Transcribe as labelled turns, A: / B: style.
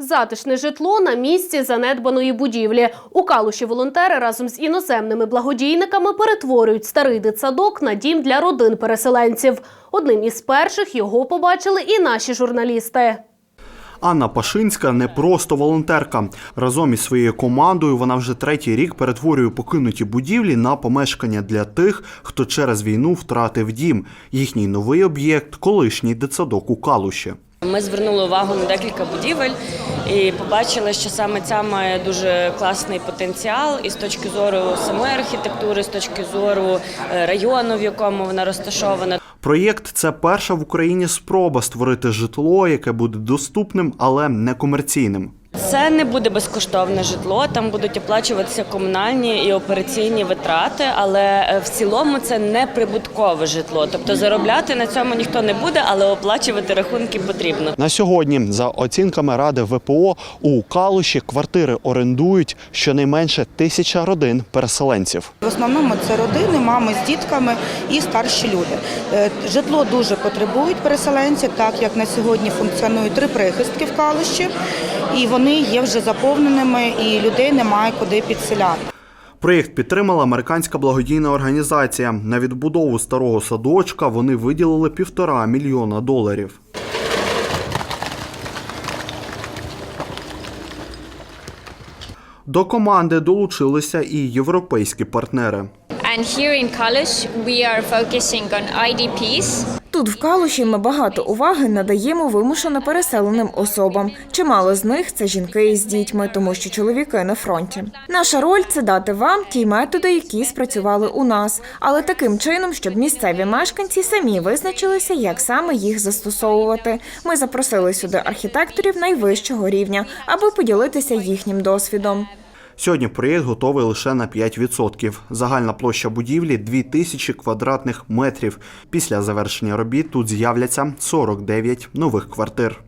A: Затишне житло на місці занедбаної будівлі. У Калуші волонтери разом з іноземними благодійниками перетворюють старий дитсадок на дім для родин переселенців. Одним із перших його побачили і наші журналісти.
B: Анна Пашинська не просто волонтерка. Разом із своєю командою вона вже третій рік перетворює покинуті будівлі на помешкання для тих, хто через війну втратив дім. Їхній новий об'єкт колишній дитсадок у Калуші.
C: Ми звернули увагу на декілька будівель і побачили, що саме ця має дуже класний потенціал і з точки зору самої архітектури, з точки зору е, району, в якому вона розташована.
B: Проєкт це перша в Україні спроба створити житло, яке буде доступним, але не комерційним.
C: Це не буде безкоштовне житло, там будуть оплачуватися комунальні і операційні витрати, але е, в цілому це не прибуткове житло. Тобто заробляти на цьому ніхто не буде, але оплачувати рахунки потрібно.
B: На сьогодні, за оцінками ради ВПО, у Калуші квартири орендують щонайменше тисяча родин переселенців.
D: В основному це родини, мами з дітками і старші люди. Е, Житло дуже потребують переселенці, так як на сьогодні функціонують три прихистки в Калущі, і вони є вже заповненими, і людей немає куди підселяти.
B: Проєкт підтримала американська благодійна організація. На відбудову старого садочка вони виділили півтора мільйона доларів. До команди долучилися і європейські партнери.
E: Тут в Калуші ми багато уваги надаємо вимушено переселеним особам. Чимало з них це жінки із дітьми, тому що чоловіки на фронті. Наша роль це дати вам ті методи, які спрацювали у нас, але таким чином, щоб місцеві мешканці самі визначилися, як саме їх застосовувати. Ми запросили сюди архітекторів найвищого рівня, аби поділитися їхнім досвідом.
B: Сьогодні проєкт готовий лише на 5%. Загальна площа будівлі 2000 квадратних метрів. Після завершення робіт тут з'являться 49 нових квартир.